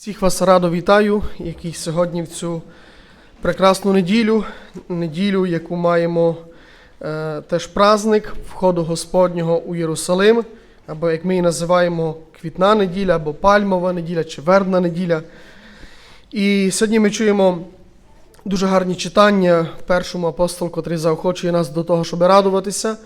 Всіх вас радо вітаю, які сьогодні в цю прекрасну неділю, неділю, яку маємо е, теж праздник входу Господнього у Єрусалим, або як ми її називаємо квітна неділя, або пальмова неділя, чи вербна неділя. І сьогодні ми чуємо дуже гарні читання першому апостол, котрий заохочує нас до того, щоб радуватися.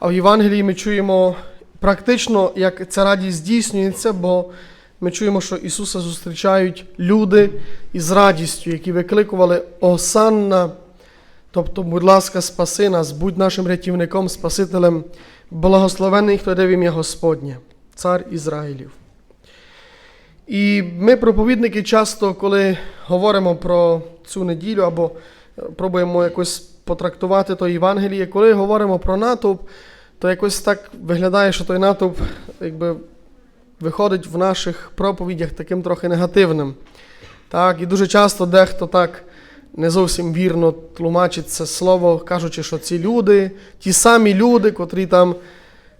А в Євангелії ми чуємо практично, як ця радість здійснюється, бо ми чуємо, що Ісуса зустрічають люди із радістю, які викликували Осанна, тобто, будь ласка, спаси нас, будь нашим рятівником, Спасителем, благословений, хто йде в ім'я Господнє, Цар Ізраїлів. І ми, проповідники, часто, коли говоримо про цю неділю або е, пробуємо якось потрактувати то Євангеліє, коли говоримо про натовп, то якось так виглядає, що той натовп якби виходить в наших проповідях таким трохи негативним. Так, І дуже часто дехто так не зовсім вірно тлумачить це слово, кажучи, що ці люди, ті самі люди, котрі там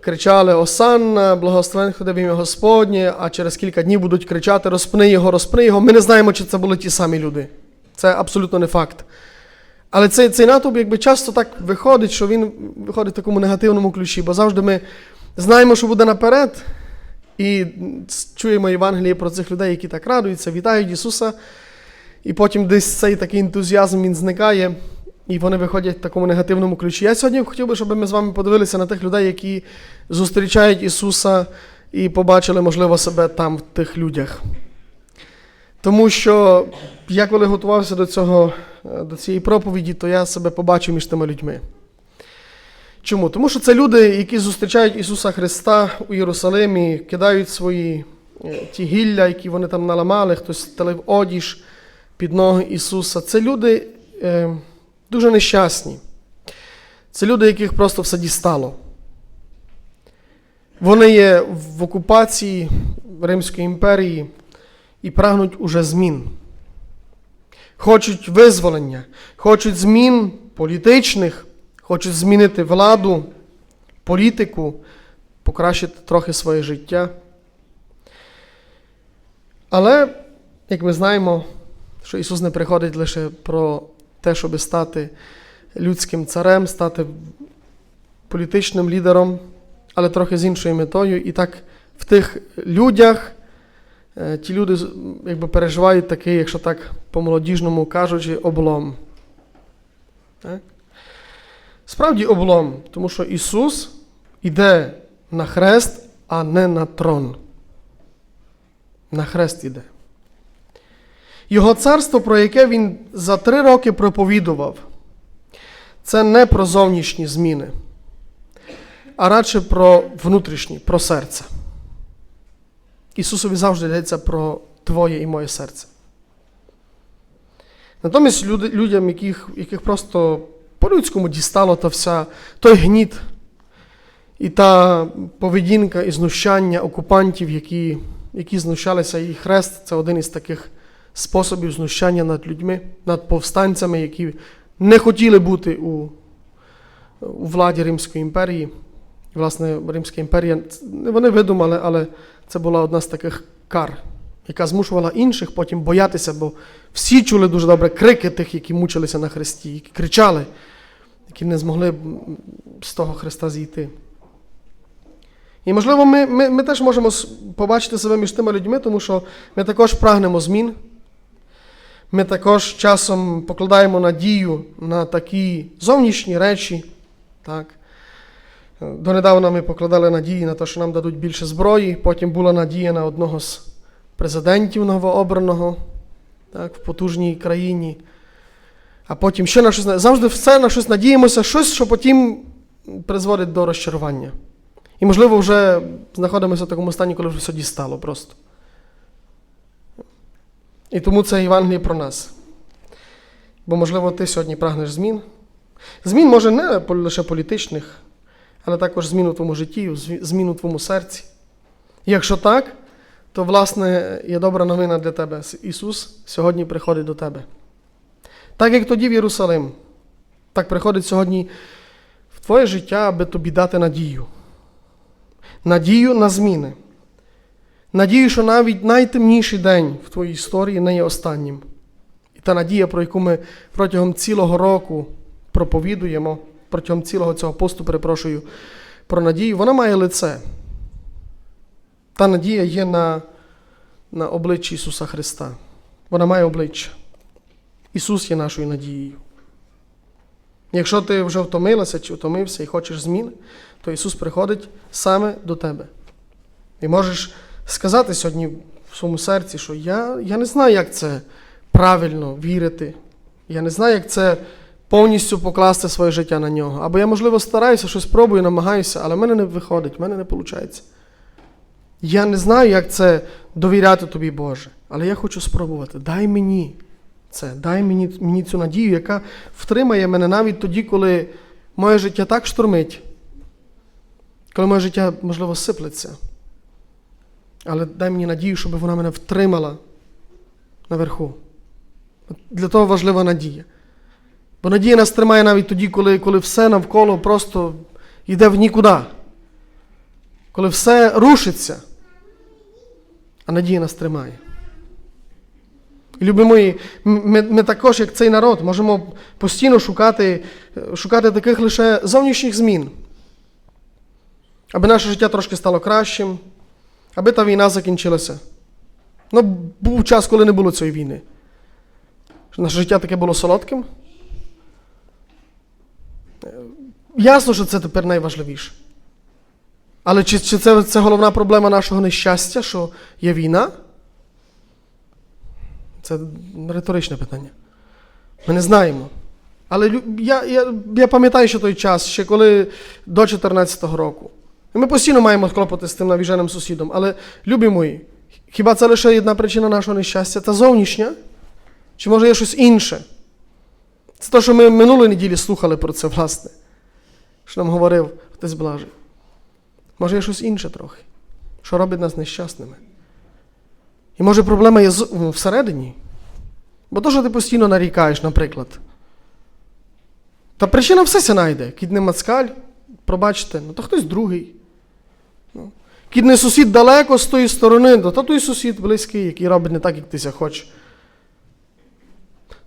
кричали Осанна, благословен хто в ім'я Господнє, а через кілька днів будуть кричати Розпни його, розпни його. Ми не знаємо, чи це були ті самі люди. Це абсолютно не факт. Але цей, цей натовп якби часто так виходить, що він виходить в такому негативному ключі, бо завжди ми знаємо, що буде наперед, і чуємо Євангеліє про цих людей, які так радуються, вітають Ісуса, і потім десь цей такий ентузіазм він зникає, і вони виходять в такому негативному ключі. Я сьогодні хотів би, щоб ми з вами подивилися на тих людей, які зустрічають Ісуса і побачили, можливо, себе там, в тих людях. Тому що я коли готувався до, цього, до цієї проповіді, то я себе побачив між тими людьми. Чому? Тому що це люди, які зустрічають Ісуса Христа у Єрусалимі, кидають свої е, ті гілля, які вони там наламали, хтось стелив одіж під ноги Ісуса. Це люди е, дуже нещасні. Це люди, яких просто все дістало. Вони є в окупації Римської імперії і прагнуть уже змін. Хочуть визволення, хочуть змін політичних, хочуть змінити владу, політику, покращити трохи своє життя. Але, як ми знаємо, що Ісус не приходить лише про те, щоб стати людським царем, стати політичним лідером, але трохи з іншою метою. І так в тих людях е, ті люди якби переживають такий, якщо так по-молодіжному кажучи, облом. Так? Справді облом, тому що Ісус іде на хрест, а не на трон. На хрест іде. Його царство, про яке він за три роки проповідував, це не про зовнішні зміни, а радше про внутрішні, про серце. Ісусові завжди йдеться про твоє і моє серце. Натомість людям, яких, яких просто по-людському дістало та вся, той гніт і та поведінка і знущання окупантів, які, які знущалися, і хрест це один із таких способів знущання над людьми, над повстанцями, які не хотіли бути у, у владі Римської імперії. Власне, Римська імперія, вони видумали, але це була одна з таких кар, яка змушувала інших потім боятися, бо всі чули дуже добре крики тих, які мучилися на хресті, які кричали, які не змогли з того хреста зійти. І, можливо, ми, ми, ми теж можемо побачити себе між тими людьми, тому що ми також прагнемо змін. Ми також часом покладаємо надію на такі зовнішні речі. Так. Донедавна ми покладали надії на те, що нам дадуть більше зброї. Потім була надія на одного з президентів новообраного так, в потужній країні. А потім ще на щось. Завжди все на щось надіємося, щось, що потім призводить до розчарування. І, можливо, вже знаходимося в такому стані, коли вже все дістало просто. І тому це Євангеліє про нас. Бо, можливо, ти сьогодні прагнеш змін. Змін може не лише політичних, але також змін у твоєму житті, змін у твоєму серці. І якщо так, то, власне, є добра новина для тебе. Ісус сьогодні приходить до тебе. Так як тоді в Єрусалим, так приходить сьогодні в твоє життя, аби тобі дати надію. Надію на зміни. Надію, що навіть найтемніший день в твоїй історії не є останнім. І та надія, про яку ми протягом цілого року проповідуємо, протягом цілого цього посту, перепрошую, про надію, вона має лице. Та надія є на, на обличчі Ісуса Христа. Вона має обличчя. Ісус є нашою надією. Якщо ти вже втомилася чи втомився і хочеш змін, то Ісус приходить саме до тебе. І можеш сказати сьогодні в своєму серці, що я, я не знаю, як це правильно вірити. Я не знаю, як це повністю покласти своє життя на нього. Або я, можливо, стараюся, щось пробую, намагаюся, але в мене не виходить, в мене не виходить. Я не знаю, як це довіряти тобі, Боже, але я хочу спробувати. Дай мені це, дай мені, мені цю надію, яка втримає мене навіть тоді, коли моє життя так штормить, коли моє життя, можливо, сиплеться. Але дай мені надію, щоб вона мене втримала наверху. Для того важлива надія. Бо надія нас тримає навіть тоді, коли, коли все навколо просто йде в нікуди. Коли все рушиться, а надія нас тримає. Любі ми, ми також, як цей народ, можемо постійно шукати, шукати таких лише зовнішніх змін, аби наше життя трошки стало кращим, аби та війна закінчилася. Ну, був час, коли не було цієї війни. Наше життя таке було солодким. Ясно, що це тепер найважливіше. Але чи, чи це, це головна проблема нашого нещастя, що є війна? Це риторичне питання. Ми не знаємо. Але я, я, я пам'ятаю, що той час, ще коли до 14-го року. І ми постійно маємо клопоти з тим навіженим сусідом. Але, любі мої, хіба це лише одна причина нашого нещастя? Та зовнішня? Чи може є щось інше? Це те, що ми минулої неділі слухали про це, власне. Що нам говорив отець Блажий. Може, є щось інше трохи, що робить нас нещасними. І може проблема є всередині. Бо то, що ти постійно нарікаєш, наприклад. Та причина все ся знайде. Кід не мацкаль, пробачте, ну то хтось другий. Ну. Кід не сусід далеко з тої сторони, то, то той сусід близький, який робить не так, як ти ся хочеш.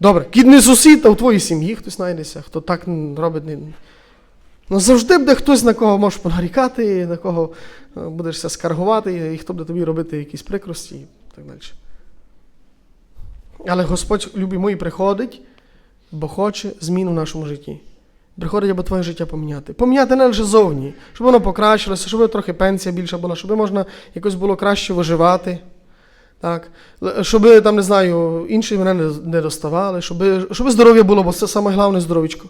Добре, кід не сусід, а у твоїй сім'ї хтось знайдеться, хто так робить. Не... Ну завжди буде хтось, на кого можеш понарікати, на кого е, будешся скаргувати, і хто буде тобі робити якісь прикрості так далі. Але Господь, любі мої, приходить, бо хоче змін у нашому житті. Приходить, аби твоє життя поміняти. Поміняти не лише зовні, щоб воно покращилося, щоб трохи пенсія більша була, щоб можна якось було краще виживати. Так? Щоб, там, не знаю, інші мене не, доставали, щоб, щоб здоров'я було, бо це саме головне здоров'ячко.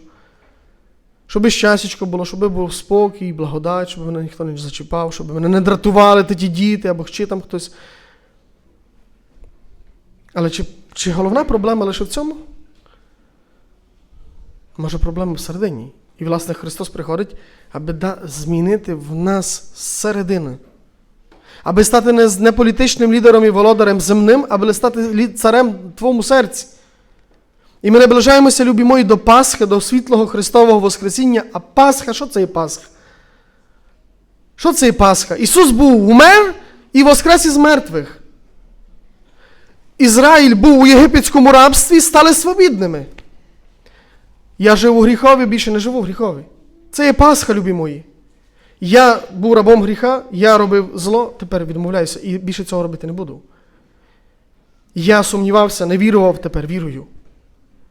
Щоб щастячко було, щоб був спокій, благодать, щоб мене ніхто не зачіпав, щоб мене не дратували ті діти або ще там хтось. Але чи, чи головна проблема лише в цьому? Може, проблема всередині. І, власне, Христос приходить, аби да, змінити в нас зсередини. Аби стати не, не політичним лідером і володарем земним, аби стати царем в твоєму серці. І ми наближаємося, любі мої, до Пасхи, до світлого Христового Воскресіння. А Пасха, що це є Пасха? Що це є Пасха? Ісус був умер і воскрес із мертвих. Ізраїль був у єгипетському рабстві, стали свобідними. Я жив у гріхові, більше не живу в гріхові. Це є Пасха, любі мої. Я був рабом гріха, я робив зло, тепер відмовляюся і більше цього робити не буду. Я сумнівався, не вірував, тепер вірую.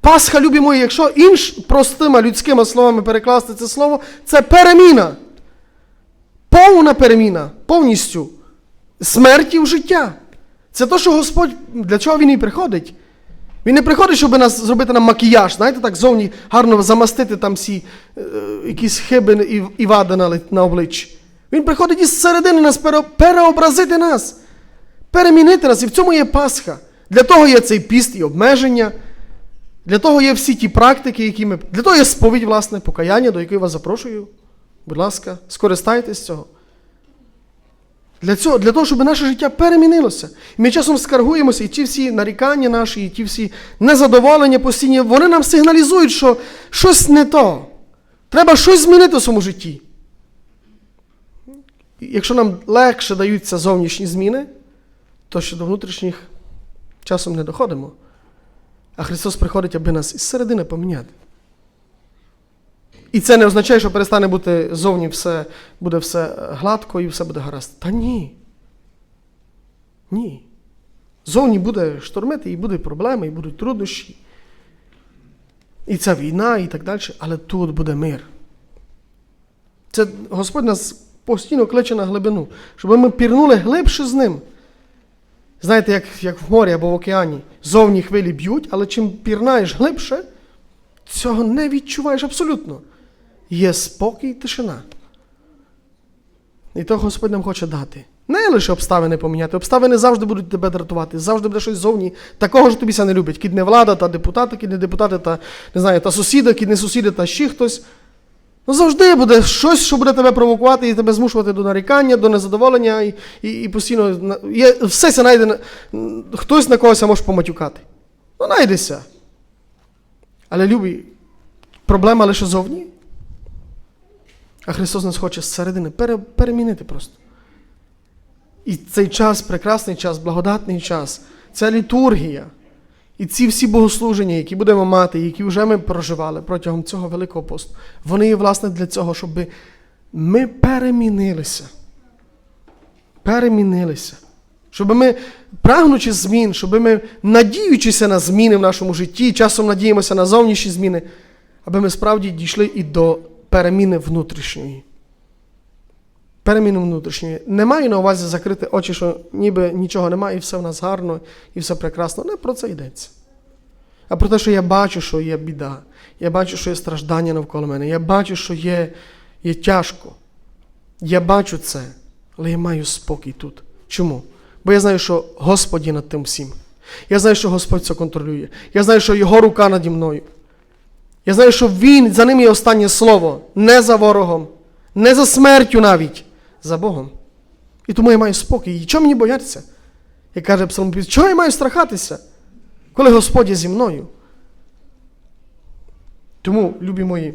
Пасха, любі мої, якщо інш простими людськими словами перекласти це слово, це переміна. Повна переміна, повністю смерті в життя. Це те, що Господь, для чого Він і приходить. Він не приходить, щоб нас зробити нам макіяж, знаєте, так зовні гарно замастити там всі е, якісь хиби і, і вади на, на обличчі. Він приходить із середини нас пере- переобразити нас, перемінити нас. І в цьому є Пасха. Для того є цей піст і обмеження. Для того є всі ті практики, які ми. Для того є сповідь, власне, покаяння, до якої вас запрошую. Будь ласка, скористайтесь цього. Для, цього, для того, щоб наше життя перемінилося. Ми часом скаргуємося, і ті всі нарікання наші, і ті всі незадоволення постійні, вони нам сигналізують, що щось не то. Треба щось змінити в своєму житті. Якщо нам легше даються зовнішні зміни, то що до внутрішніх часом не доходимо. А Христос приходить, аби нас із середини поміняти. І це не означає, що перестане бути зовні все, буде все гладко і все буде гаразд. Та ні. Ні. Зовні буде штормити, і будуть проблеми, і будуть труднощі. І ця війна, і так далі, але тут буде мир. Це Господь нас постійно кличе на глибину, щоб ми пірнули глибше з ним. Знаєте, як, як в морі або в океані. Зовні хвилі б'ють, але чим пірнаєш глибше, цього не відчуваєш абсолютно. Є спокій і тишина. І то Господь нам хоче дати. Не лише обставини поміняти. Обставини завжди будуть тебе дратувати, завжди буде щось зовні. Такого ж тобі не любить. Кід не влада, та депутати, кід не депутати, та не знаю, та сусіда, кід не сусіди, та ще хтось. Ну, завжди буде щось, що буде тебе провокувати і тебе змушувати до нарікання, до незадоволення, і, і, і постійно є, все це найде, хтось на когось може поматюкати. Ну, найдеся. Але любі, проблема лише зовні. А Христос нас хоче зсередини пере, перемінити просто. І цей час, прекрасний час, благодатний час, ця літургія. І ці всі богослуження, які будемо мати, які вже ми проживали протягом цього Великого посту, вони є, власне, для цього, щоб ми перемінилися. Перемінилися. Щоб ми, прагнучи змін, щоб ми, надіючися на зміни в нашому житті, часом надіємося на зовнішні зміни, аби ми справді дійшли і до переміни внутрішньої. Переміни внутрішньої. Не маю на увазі закрити очі, що ніби нічого немає, і все в нас гарно, і все прекрасно. Не про це йдеться. А про те, що я бачу, що є біда. Я бачу, що є страждання навколо мене. Я бачу, що є, є тяжко. Я бачу це, але я маю спокій тут. Чому? Бо я знаю, що Господь є над тим всім. Я знаю, що Господь це контролює. Я знаю, що Його рука наді мною. Я знаю, що Він, за ним є останнє слово, не за ворогом, не за смертю навіть, за Богом. І тому я маю спокій. І чого мені боятися? Як каже псалмопівець, чого я маю страхатися, коли Господь є зі мною? Тому, любі мої,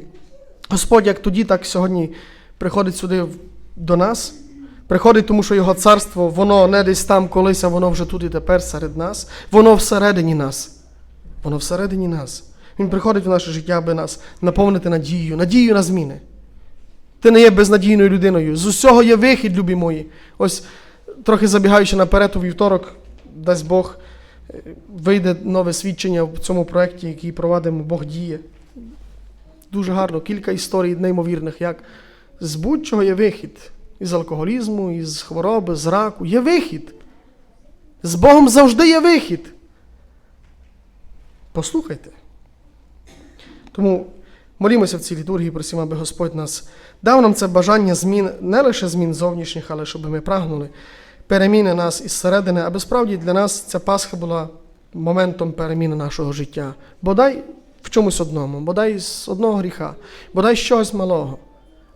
Господь як тоді, так сьогодні приходить сюди до нас. Приходить, тому що Його царство, воно не десь там колись, а воно вже тут і тепер серед нас. Воно всередині нас. Воно всередині нас. Він приходить в наше життя, аби нас наповнити надією, надією на зміни. Ти не є безнадійною людиною. З усього є вихід, любі мої. Ось трохи забігаючи наперед у вівторок, дасть Бог, вийде нове свідчення в цьому проєкті, який провадимо Бог діє. Дуже гарно, кілька історій неймовірних, як з будь-чого є вихід. Із алкоголізму, із хвороби, з раку. Є вихід. З Богом завжди є вихід. Послухайте. Тому молімося в цій літургії, просимо, аби Господь нас дав нам це бажання змін, не лише змін зовнішніх, але щоб ми прагнули переміни нас із середини, аби справді для нас ця Пасха була моментом переміни нашого життя. Бодай в чомусь одному, бодай з одного гріха, бодай з чогось малого.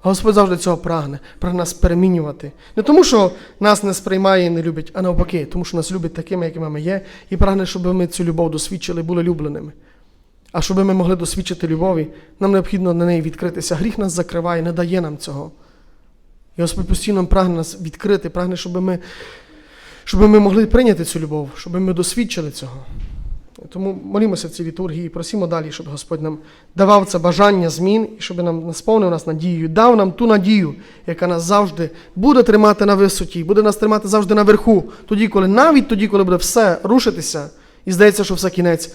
Господь завжди цього прагне, прагне нас перемінювати. Не тому, що нас не сприймає і не любить, а навпаки, тому що нас любить такими, якими ми є, і прагне, щоб ми цю любов досвідчили, були любленими. А щоб ми могли досвідчити любові, нам необхідно на неї відкритися. Гріх нас закриває, не дає нам цього. І Господь постійно прагне нас відкрити, прагне, щоб ми, щоб ми могли прийняти цю любов, щоб ми досвідчили цього. Тому молімося в цій літургії і просимо далі, щоб Господь нам давав це бажання змін і щоб нам насповнив нас надією, дав нам ту надію, яка нас завжди буде тримати на висоті, буде нас тримати завжди наверху, тоді, коли навіть тоді, коли буде все рушитися, і здається, що все кінець,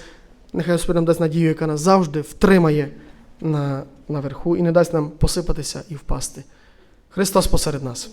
нехай Господь нам дасть надію, яка нас завжди втримає на, наверху і не дасть нам посипатися і впасти. Христос посеред нас.